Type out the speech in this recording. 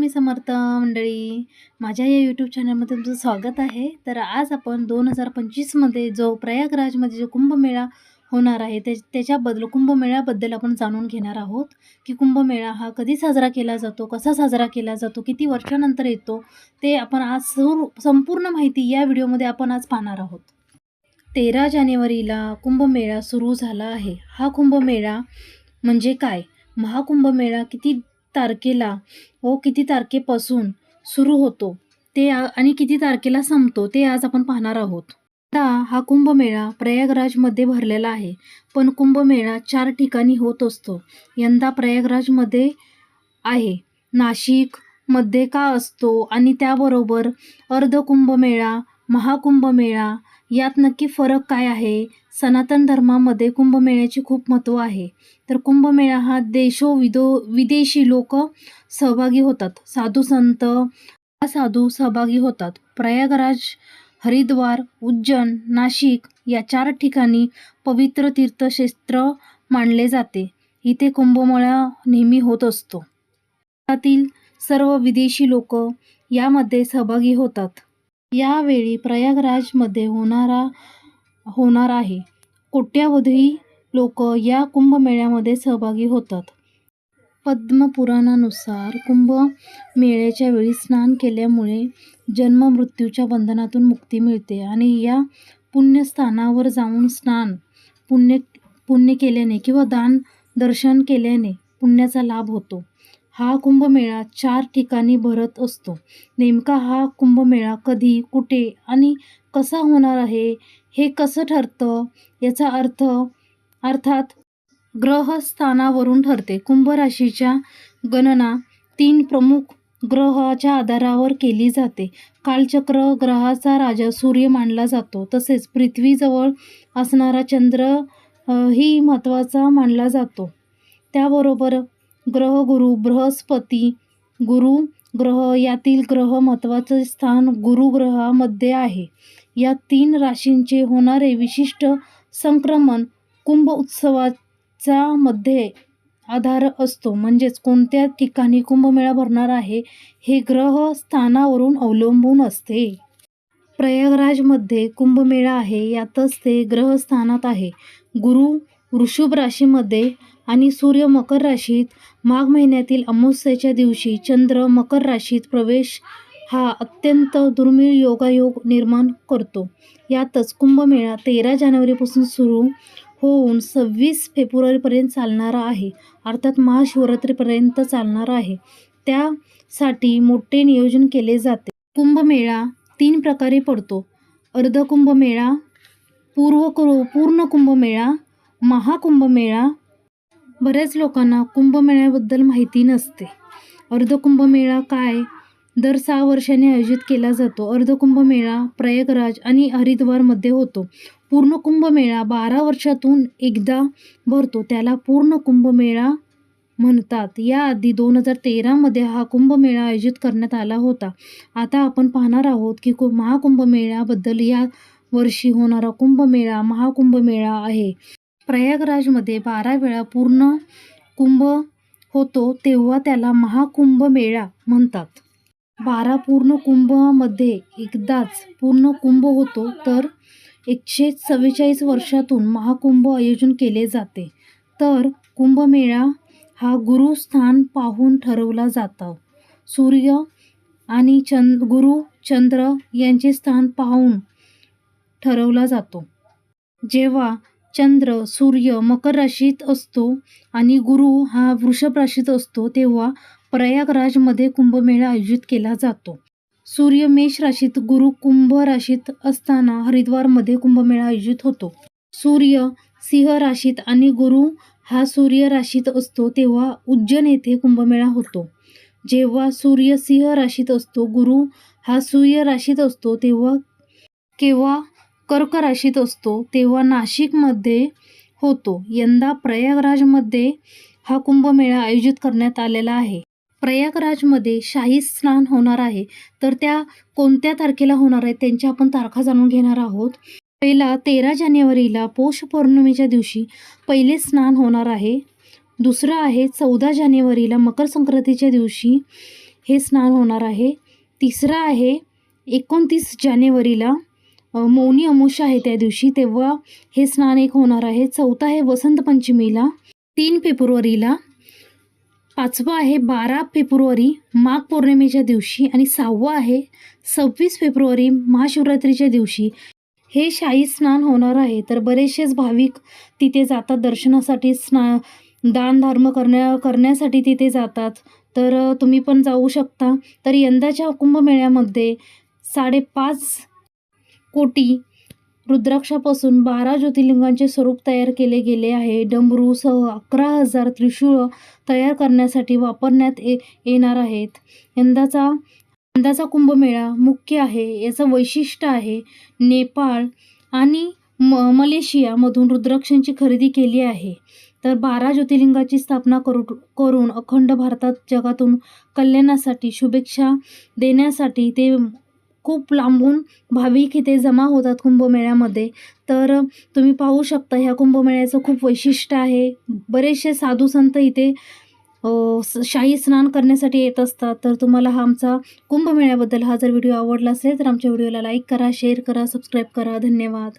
स्वामी समर्थ मंडळी. माझ्या या यूट्यूब चॅनलमध्ये तुमचं स्वागत आहे. तर आज आपण दोन हजार पंचवीसमध्ये जो प्रयागराजमध्ये जो कुंभमेळा होणार आहे ते त्याच्याबद्दल कुंभमेळ्याबद्दल आपण जाणून घेणार आहोत की कुंभमेळा हा कधी साजरा केला जातो कसा साजरा केला जातो किती वर्षानंतर येतो ते आपण आज संपूर्ण माहिती या व्हिडिओमध्ये आपण आज पाहणार आहोत. तेरा जानेवारीला कुंभमेळा सुरू झाला आहे. हा कुंभमेळा म्हणजे काय? महाकुंभमेळा किती तारखेला. व किती तारखेपासून सुरू होतो. ते आणि किती तारखेला संपतो ते आज आपण पाहणार आहोत. आता हा कुंभमेळा प्रयागराजमध्ये भरलेला आहे. पण कुंभमेळा चार ठिकाणी होत असतो. यंदा प्रयागराजमध्ये आहे. नाशिकमध्ये का असतो? आणि त्याबरोबर अर्ध कुंभमेळा महाकुंभमेळा यात नक्की फरक काय आहे? सनातन धर्मामध्ये कुंभमेळ्याचे खूप महत्त्व आहे. तर कुंभमेळा हा देशो विदो विदेशी लोक सहभागी होतात. साधू संत साधू सहभागी होतात. प्रयागराज हरिद्वार उज्जैन नाशिक या चार ठिकाणी पवित्र तीर्थक्षेत्र मानले जाते. इथे कुंभमेळा नेहमी होत असतो. भारतातील सर्व विदेशी लोक यामध्ये सहभागी होतात. यावेळी प्रयागराजमध्ये होणारा होणार आहे. कोट्यावधी लोक या कुंभमेळ्यामध्ये सहभागी होतात. पद्मपुराणानुसार कुंभमेळ्याच्या वेळी स्नान केल्यामुळे जन्म मृत्यूच्या बंधनातून मुक्ती मिळते आणि या पुण्यस्थानावर जाऊन स्नान पुण्य पुण्य केल्याने किंवा दान दर्शन केल्याने पुण्याचा लाभ होतो. हा कुंभमेळा चार ठिकाणी भरत असतो. नेमका हा कुंभमेळा कधी कुठे आणि कसा होणार आहे हे कसं ठरतं याचा अर्थ अर्थात ग्रहस्थानावरून ठरते. कुंभराशीच्या गणना तीन प्रमुख ग्रहाच्या आधारावर केली जाते. कालचक्र ग्रहाचा राजा सूर्य मानला जातो. तसेच पृथ्वीजवळ असणारा चंद्र ही महत्त्वाचा मानला जातो. त्याबरोबर ग्रहगुरु बृहस्पती गुरु ग्रह यातील ग्रह महत्त्वाचे स्थान गुरुग्रहामध्ये आहे. या तीन राशींचे होणारे विशिष्ट संक्रमण कुंभ उत्सवाचा मध्ये आधार असतो. म्हणजेच कोणत्या ठिकाणी कुंभमेळा भरणार आहे हे ग्रह स्थानावरून अवलंबून असते. प्रयागराजमध्ये कुंभमेळा आहे यातच ते ग्रहस्थानात आहे. गुरु वृषभ राशीमध्ये आणि सूर्य मकर राशीत माघ महिन्यातील अमावस्येच्या दिवशी चंद्र मकर राशीत प्रवेश हा अत्यंत दुर्मिळ योगायोग निर्माण करतो. यातच कुंभमेळा तेरा जानेवारीपासून सुरू होऊन सव्वीस फेब्रुवारीपर्यंत चालणारा आहे. अर्थात महाशिवरात्रीपर्यंत चालणार आहे. त्यासाठी मोठे नियोजन केले जाते. कुंभमेळा तीन प्रकारे पडतो. अर्धकुंभमेळा पूर्व पूर्ण कुंभमेळा महाकुंभमेळा बऱ्याच लोकांना कुंभमेळ्याबद्दल माहिती नसते. अर्धकुंभमेळा काय? दर सहा वर्षांनी आयोजित केला जातो. अर्धकुंभमेळा प्रयागराज आणि हरिद्वारमध्ये होतो. पूर्ण कुंभमेळा बारा वर्षातून एकदा भरतो. त्याला पूर्ण कुंभमेळा म्हणतात. याआधी दोन हजार तेरामध्ये हा कुंभमेळा आयोजित करण्यात आला होता. आता आपण पाहणार आहोत की कु महाकुंभमेळ्याबद्दल या वर्षी होणारा कुंभमेळा महाकुंभमेळा आहे. प्रयागराजमध्ये बारा वेळा पूर्ण कुंभ होतो तेव्हा त्याला महाकुंभमेळा म्हणतात. बारा पूर्ण कुंभमध्ये एकदाच पूर्ण कुंभ होतो तर एकशे चव्वेचाळीस वर्षातून महाकुंभ आयोजन केले जाते. तर कुंभमेळा हा गुरुस्थान पाहून ठरवला जातो. सूर्य आणि चंद गुरु चंद्र यांचे स्थान पाहून ठरवला जातो. जेव्हा चंद्र सूर्य मकर राशीत असतो आणि गुरु हा वृषभ राशीत असतो तेव्हा प्रयागराजमध्ये कुंभमेळा आयोजित केला जातो. सूर्य मेष राशीत गुरु कुंभ राशीत असताना हरिद्वारमध्ये कुंभमेळा आयोजित होतो. सूर्य सिंह राशीत आणि गुरु हा सूर्य राशीत असतो तेव्हा उज्जैन येथे कुंभमेळा होतो. जेव्हा सूर्य सिंह राशीत असतो गुरु हा सूर्य राशीत असतो तेव्हा केव्हा कर्क राशीत असतो तेव्हा नाशिकमध्ये होतो. यंदा प्रयागराजमध्ये हा कुंभमेळा आयोजित करण्यात आलेला आहे. प्रयागराजमध्ये शाही स्नान होणार आहे. तर त्या कोणत्या तारखेला होणार आहे त्यांच्या आपण तारखा जाणून घेणार आहोत. पहिला तेरा जानेवारीला पौष पौर्णिमेच्या दिवशी पहिले स्नान होणार आहे. दुसरं आहे चौदा जानेवारीला मकर संक्रांतीच्या दिवशी हे स्नान होणार आहे. तिसरं आहे एकोणतीस जानेवारीला मौनी अमावस्या आहे त्या दिवशी. तेव्हा हे स्नान एक होणार आहे. चौथा आहे वसंत पंचमीला तीन फेब्रुवारीला. पाचवा आहे बारा फेब्रुवारी माघ पौर्णिमेच्या दिवशी. आणि सहावा आहे सव्वीस फेब्रुवारी महाशिवरात्रीच्या दिवशी. हे शाही स्नान होणार आहे. तर बरेचसेच भाविक तिथे जातात. दर्शनासाठी स्ना दानधर्म करण्या करण्यासाठी तिथे जातात. तर तुम्ही पण जाऊ शकता. तर यंदाच्या कुंभमेळ्यामध्ये साडेपाच कोटी. रुद्राक्षापासून बारा ज्योतिर्लिंगांचे स्वरूप तयार केले गेले आहे. डमरूसह अकरा हजार त्रिशूळ तयार करण्यासाठी वापरण्यात ये येणार आहेत. यंदाचा यंदाचा कुंभमेळा मुख्य आहे. याचं वैशिष्ट्य आहे नेपाळ आणि म मलेशियामधून रुद्राक्षांची खरेदी केली आहे. तर बारा ज्योतिर्लिंगाची स्थापना करू करून अखंड भारतात जगातून कल्याणासाठी शुभेच्छा देण्यासाठी ते खूप लांबून भाविक इथे जमा होतात कुंभमेळ्यामध्ये. तर तुम्ही पाहू शकता ह्या कुंभमेळ्याचं खूप वैशिष्ट्य आहे. बरेचसे साधू संत इथे स- शाही स्नान करण्यासाठी येत असतात. तर तुम्हाला हा आमचा कुंभमेळ्याबद्दल हा जर व्हिडिओ आवडला असेल तर आमच्या व्हिडिओला लाईक करा शेअर करा सबस्क्राईब करा. धन्यवाद.